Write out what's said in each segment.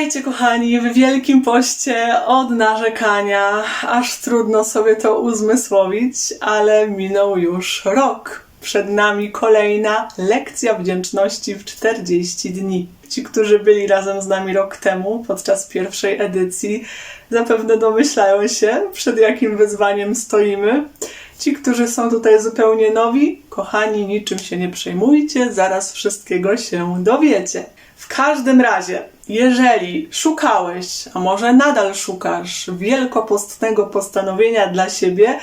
Witajcie kochani w Wielkim Poście od narzekania. Aż trudno sobie to uzmysłowić, ale minął już rok. Przed nami kolejna lekcja wdzięczności w 40 dni. Ci, którzy byli razem z nami rok temu podczas pierwszej edycji, zapewne domyślają się, przed jakim wyzwaniem stoimy. Ci, którzy są tutaj zupełnie nowi, kochani, niczym się nie przejmujcie, zaraz wszystkiego się dowiecie. W każdym razie, jeżeli szukałeś, a może nadal szukasz wielkopostnego postanowienia dla siebie,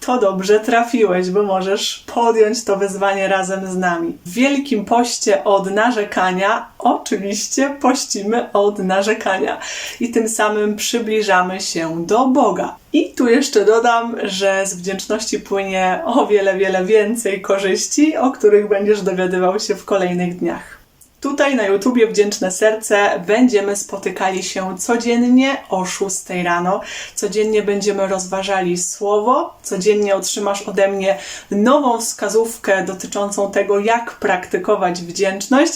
to dobrze trafiłeś, bo możesz podjąć to wyzwanie razem z nami. W Wielkim Poście od narzekania oczywiście pościmy od narzekania i tym samym przybliżamy się do Boga. I tu jeszcze dodam, że z wdzięczności płynie o wiele, wiele więcej korzyści, o których będziesz dowiadywał się w kolejnych dniach. Tutaj na YouTubie Wdzięczne Serce będziemy spotykali się codziennie o 6 rano. Codziennie będziemy rozważali słowo. Codziennie otrzymasz ode mnie nową wskazówkę dotyczącą tego, jak praktykować wdzięczność.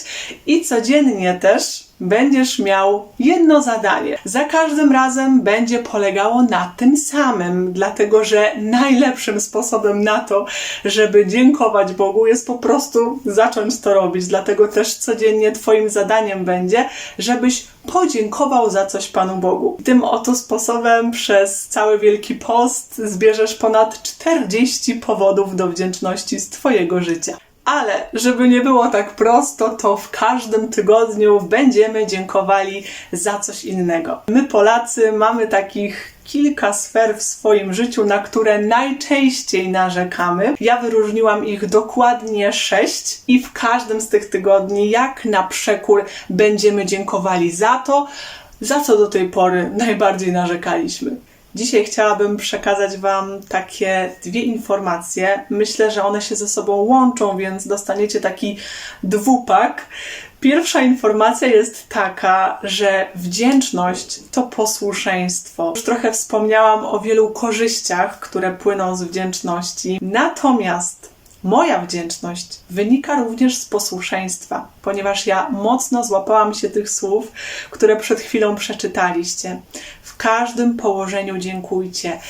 I codziennie też będziesz miał jedno zadanie. Za każdym razem będzie polegało na tym samym, dlatego że najlepszym sposobem na to, żeby dziękować Bogu, jest po prostu zacząć to robić. Dlatego też codziennie Twoim zadaniem będzie, żebyś podziękował za coś Panu Bogu. Tym oto sposobem przez cały Wielki Post zbierzesz ponad 40 powodów do wdzięczności z Twojego życia. Ale żeby nie było tak prosto, to w każdym tygodniu będziemy dziękowali za coś innego. My, Polacy, mamy takich kilka sfer w swoim życiu, na które najczęściej narzekamy. Ja wyróżniłam ich dokładnie sześć i w każdym z tych tygodni, jak na przekór, będziemy dziękowali za to, za co do tej pory najbardziej narzekaliśmy. Dzisiaj chciałabym przekazać Wam takie dwie informacje. Myślę, że one się ze sobą łączą, więc dostaniecie taki dwupak. Pierwsza informacja jest taka, że wdzięczność to posłuszeństwo. Już trochę wspomniałam o wielu korzyściach, które płyną z wdzięczności. Natomiast Moja wdzięczność wynika również z posłuszeństwa, ponieważ ja mocno złapałam się tych słów, które przed chwilą przeczytaliście. W każdym położeniu dziękujcie.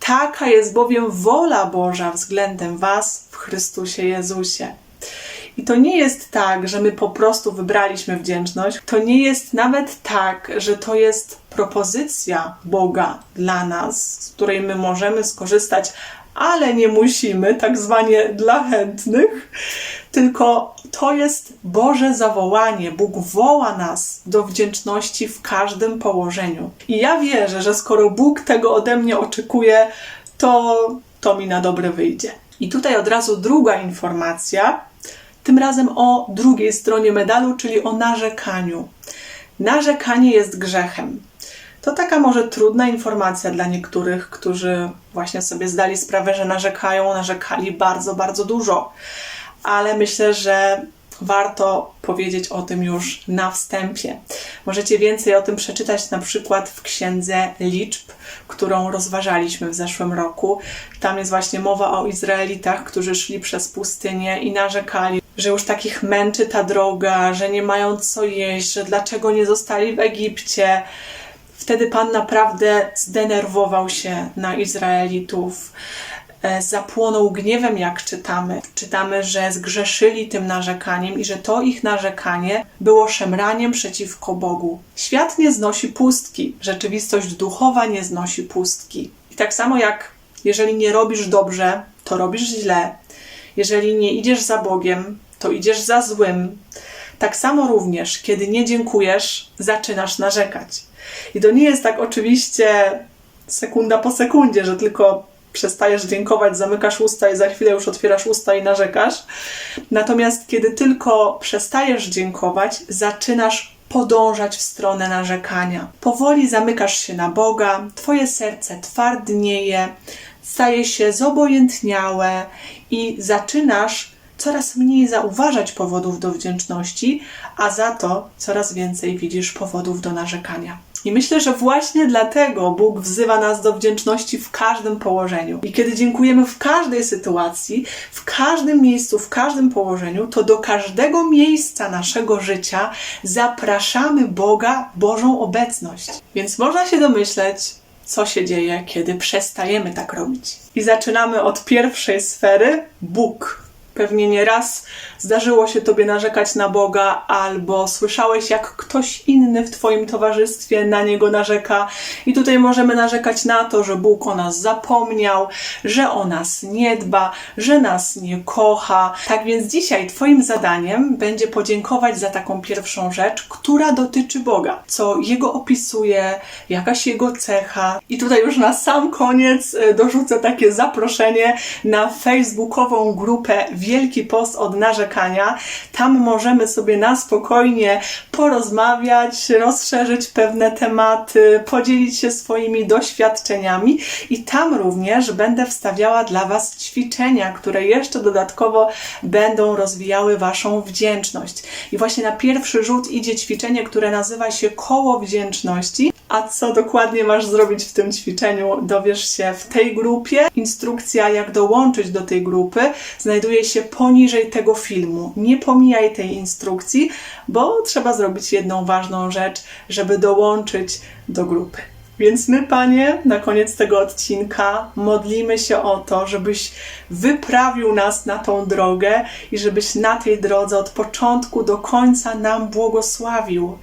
Taka jest bowiem wola Boża względem Was w Chrystusie Jezusie. I to nie jest tak, że my po prostu wybraliśmy wdzięczność. To nie jest nawet tak, że to jest propozycja Boga dla nas, z której my możemy skorzystać ale nie musimy, tak zwanie dla chętnych, tylko to jest Boże zawołanie. Bóg woła nas do wdzięczności w każdym położeniu. I ja wierzę, że skoro Bóg tego ode mnie oczekuje, to to mi na dobre wyjdzie. I tutaj od razu druga informacja, tym razem o drugiej stronie medalu, czyli o narzekaniu. Narzekanie jest grzechem. To taka może trudna informacja dla niektórych, którzy właśnie sobie zdali sprawę, że narzekają, narzekali bardzo, bardzo dużo. Ale myślę, że warto powiedzieć o tym już na wstępie. Możecie więcej o tym przeczytać na przykład w księdze liczb, którą rozważaliśmy w zeszłym roku. Tam jest właśnie mowa o Izraelitach, którzy szli przez pustynię i narzekali, że już takich męczy ta droga, że nie mają co jeść, że dlaczego nie zostali w Egipcie Wtedy Pan naprawdę zdenerwował się na Izraelitów, e, zapłonął gniewem, jak czytamy. Czytamy, że zgrzeszyli tym narzekaniem i że to ich narzekanie było szemraniem przeciwko Bogu. Świat nie znosi pustki, rzeczywistość duchowa nie znosi pustki. I tak samo jak jeżeli nie robisz dobrze, to robisz źle. Jeżeli nie idziesz za Bogiem, to idziesz za złym. Tak samo również, kiedy nie dziękujesz, zaczynasz narzekać. I to nie jest tak oczywiście sekunda po sekundzie, że tylko przestajesz dziękować, zamykasz usta i za chwilę już otwierasz usta i narzekasz. Natomiast kiedy tylko przestajesz dziękować, zaczynasz podążać w stronę narzekania. Powoli zamykasz się na Boga, twoje serce twardnieje, staje się zobojętniałe i zaczynasz coraz mniej zauważać powodów do wdzięczności, a za to coraz więcej widzisz powodów do narzekania. I myślę, że właśnie dlatego Bóg wzywa nas do wdzięczności w każdym położeniu. I kiedy dziękujemy w każdej sytuacji, w każdym miejscu, w każdym położeniu, to do każdego miejsca naszego życia zapraszamy Boga, Bożą obecność. Więc można się domyśleć, co się dzieje, kiedy przestajemy tak robić. I zaczynamy od pierwszej sfery Bóg. Pewnie nieraz zdarzyło się Tobie narzekać na Boga, albo słyszałeś, jak ktoś inny w Twoim towarzystwie na Niego narzeka. I tutaj możemy narzekać na to, że Bóg o nas zapomniał, że o nas nie dba, że nas nie kocha. Tak więc dzisiaj Twoim zadaniem będzie podziękować za taką pierwszą rzecz, która dotyczy Boga, co Jego opisuje, jakaś Jego cecha. I tutaj już na sam koniec e, dorzucę takie zaproszenie na facebookową grupę Wielki Post od Narzekania. Tam możemy sobie na spokojnie porozmawiać, rozszerzyć pewne tematy, podzielić się swoimi doświadczeniami i tam również będę wstawiała dla Was ćwiczenia, które jeszcze dodatkowo będą rozwijały Waszą wdzięczność. I właśnie na pierwszy rzut idzie ćwiczenie, które nazywa się koło wdzięczności. A co dokładnie masz zrobić w tym ćwiczeniu, dowiesz się w tej grupie. Instrukcja, jak dołączyć do tej grupy, znajduje się poniżej tego filmu. Nie pomijaj tej instrukcji, bo trzeba zrobić jedną ważną rzecz, żeby dołączyć do grupy. Więc my, Panie, na koniec tego odcinka modlimy się o to, żebyś wyprawił nas na tą drogę i żebyś na tej drodze od początku do końca nam błogosławił.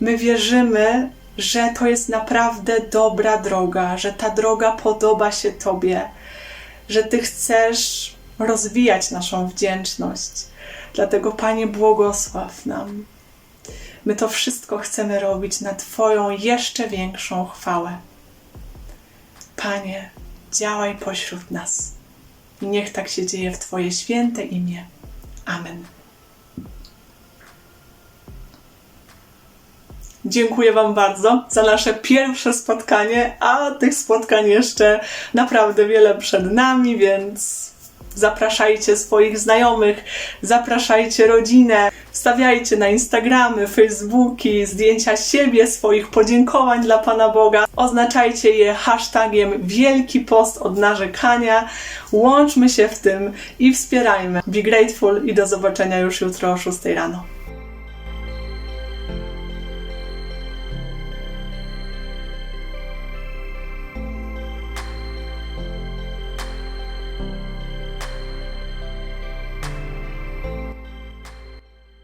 My wierzymy, że to jest naprawdę dobra droga, że ta droga podoba się Tobie, że Ty chcesz rozwijać naszą wdzięczność. Dlatego, Panie, błogosław nam. My to wszystko chcemy robić na Twoją jeszcze większą chwałę. Panie, działaj pośród nas. Niech tak się dzieje w Twoje święte imię. Amen. Dziękuję Wam bardzo za nasze pierwsze spotkanie, a tych spotkań jeszcze naprawdę wiele przed nami, więc zapraszajcie swoich znajomych, zapraszajcie rodzinę, wstawiajcie na Instagramy, Facebooki zdjęcia siebie, swoich podziękowań dla Pana Boga, oznaczajcie je hashtagiem Wielki Post od narzekania, łączmy się w tym i wspierajmy. Be grateful i do zobaczenia już jutro o 6 rano.